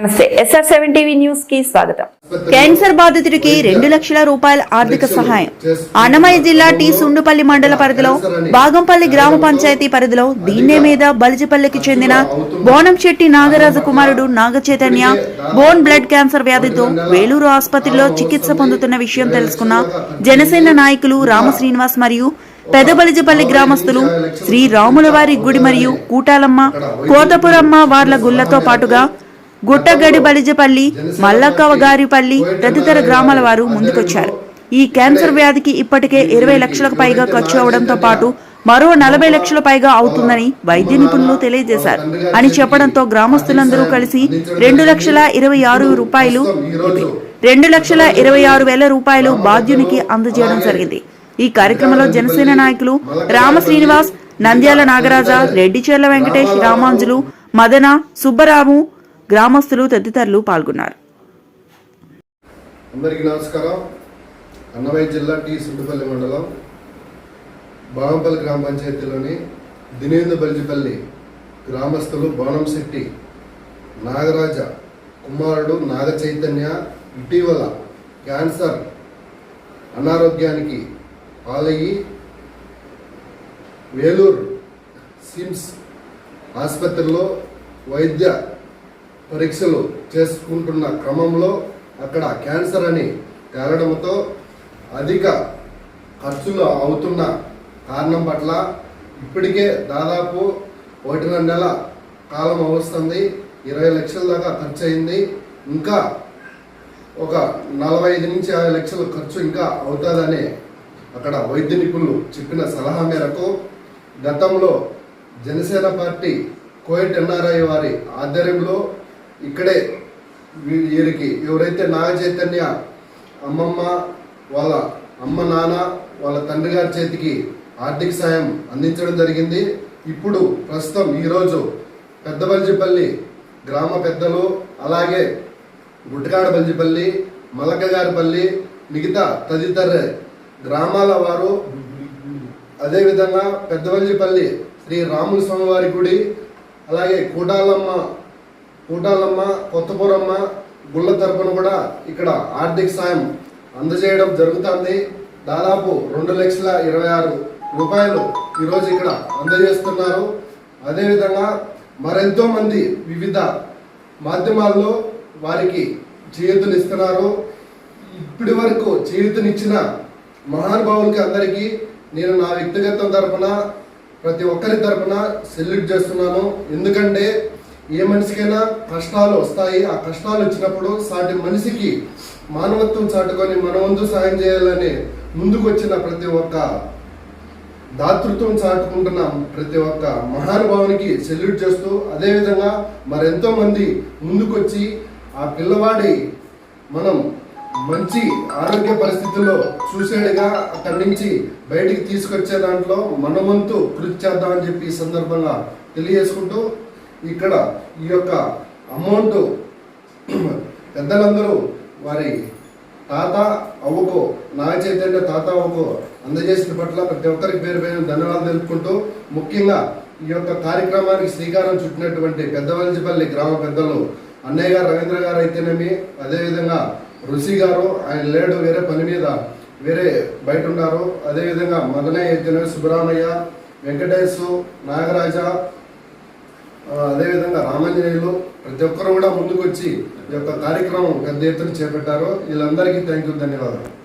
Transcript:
నమస్తే. SR seven TV న్యూస్కి స్వాగతం. క్యాన్సర్ బాధితుడికి రెండు లక్షల రూపాయల ఆర్థిక సహాయం. అన్నమయ్య జిల్లా టి సుండుపల్లి మండల పరిధిలో బాగంపల్లి గ్రామ పంచాయతీ పరిధిలో దీన్నే మీద బలిజిపల్లికి చెందిన బోనం శెట్టి నాగరాజు కుమారుడు Naga Chaitanya bone blood cancer వ్యాధితో వేలూరు ఆసుపత్రిలో చికిత్స పొందుతున్న విషయం తెలుసుకున్న జనసేన నాయకులు రామ శ్రీనివాస్ మరియు పెదబలిజపల్లి గ్రామస్తులు శ్రీ రాములవారి గుడి మరియు కూటాలమ్మ కోతపురమ్మ వార్ల గుళ్ళతో పాటుగా గుట్టగడి బలిజపల్లి మల్లక్కవగారిపల్లి తదితర గ్రామాల వారు ముందుకొచ్చారు. ఈ క్యాన్సర్ వ్యాధికి ఇప్పటికే ఇరవై లక్షలకు పైగా ఖర్చు అవడంతో పాటు మరో నలభై లక్షల పైగా అవుతుందని వైద్య నిపుణులు తెలియజేశారు అని చెప్పడంతో గ్రామస్తులందరూ కలిసి రెండు లక్షల ఇరవై ఆరు రూపాయలు రెండు లక్షల ఇరవై ఆరు వేల రూపాయలు బాధ్యునికి అందజేయడం జరిగింది. ఈ కార్యక్రమంలో జనసేన నాయకులు రామ శ్రీనివాస్ నంద్యాల నాగరాజ రెడ్డిచెర్ల వెంకటేష్ రామాంజులు మదన సుబ్బరాము గ్రామస్తులు తదితరులు పాల్గొన్నారు. అందరికీ నమస్కారం. అన్నమయ్య జిల్లా టి సుండుపల్లి మండలం బాగంపల్లి గ్రామ పంచాయతీలోని దినేందు బల్జిపల్లి గ్రామస్తులు బోనంశెట్టి నాగరాజ కుమారుడు నాగ చైతన్య ఇటీవల క్యాన్సర్ అనారోగ్యానికి పాలయ్యి వేలూరు సిమ్స్ ఆసుపత్రిలో వైద్య పరీక్షలు చేసుకుంటున్న క్రమంలో అక్కడ క్యాన్సర్ అని తేలడంతో అధిక ఖర్చులు అవుతున్న కారణం పట్ల ఇప్పటికే దాదాపు ఒకటిన్నర నెల కాలం అవస్తుంది. ఇరవై లక్షల దాకా ఖర్చు అయింది ఇంకా ఒక నలభై ఐదు నుంచి యాభై లక్షల ఖర్చు ఇంకా అవుతుందని అక్కడ వైద్య నిపుణులు చెప్పిన సలహా మేరకు గతంలో జనసేన పార్టీ కోయిట్ ఎన్ఆర్ఐ వారి ఆధ్వర్యంలో ఇక్కడే వీరికి ఎవరైతే నాగ చైతన్య అమ్మమ్మ వాళ్ళ అమ్మ నాన్న వాళ్ళ తండ్రి గారి చేతికి ఆర్థిక సాయం అందించడం జరిగింది. ఇప్పుడు ప్రస్తుతం ఈరోజు పెద్దబల్జిపల్లి గ్రామ పెద్దలు అలాగే గుట్టకాడ బల్జిపల్లి మలకగారిపల్లి మిగతా తదితర గ్రామాల వారు అదేవిధంగా పెద్దవల్లిపల్లి శ్రీ రాముల స్వామివారి గుడి అలాగే కూటాలమ్మ కూటాలమ్మ కొత్తపూరమ్మ గుళ్ళ తరపున కూడా ఇక్కడ ఆర్థిక సాయం అందజేయడం జరుగుతుంది. దాదాపు రెండు లక్షల ఇరవై ఆరు రూపాయలు ఈరోజు ఇక్కడ అందజేస్తున్నారు. అదేవిధంగా మరెంతో మంది వివిధ మాధ్యమాల్లో వారికి చేయూతనిస్తున్నారు ఇప్పటి వరకు చేతునిచ్చిన మహానుభావులకి అందరికీ నేను నా వ్యక్తిగతం తరపున ప్రతి ఒక్కరి తరపున సెల్యూట్ చేస్తున్నాను. ఎందుకంటే ఏ మనిషికైనా కష్టాలు వస్తాయి. ఆ కష్టాలు వచ్చినప్పుడు సాటి మనిషికి మానవత్వం చాటుకొని మన వంతు సాయం చేయాలని ముందుకు వచ్చిన ప్రతి ఒక్క దాతృత్వం చాటుకుంటున్న ప్రతి ఒక్క మహానుభావునికి సెల్యూట్ చేస్తూ అదేవిధంగా మరెంతో మంది ముందుకొచ్చి ఆ పిల్లవాడి మనం మంచి ఆరోగ్య పరిస్థితుల్లో చూసేడుగా అక్కడి నుంచి బయటికి తీసుకొచ్చే దాంట్లో మనమంతు కృషి చేద్దామని చెప్పి ఈ సందర్భంగా తెలియజేసుకుంటూ ఇక్కడ ఈ యొక్క అమౌంట్ పెద్దలందరూ వారి తాత అవ్వకో నాగ చైతన్య తాత అవ్వకో అందజేసిన పట్ల ప్రతి ఒక్కరికి పేరు పేరు ధన్యవాదాలు తెలుపుకుంటూ ముఖ్యంగా ఈ యొక్క కార్యక్రమానికి శ్రీకారం చుట్టినటువంటి పెద్దవలసిపల్లి గ్రామ పెద్దలు అన్నయ్య గారు రవీంద్ర గారు అయితేనేమి అదేవిధంగా ఋషి గారు ఆయన లేడు వేరే పని మీద వేరే బయట ఉన్నారు. అదేవిధంగా మదనయ్య అయితేనేమి సుబ్బరామయ్య వెంకటేశు నాగరాజ అదేవిధంగా రామాంజనేయులు ప్రతి ఒక్కరు కూడా ముందుకు వచ్చి ఈ యొక్క కార్యక్రమం పెద్ద ఎత్తున చేపట్టారు. వీళ్ళందరికీ థ్యాంక్ యూ ధన్యవాదాలు.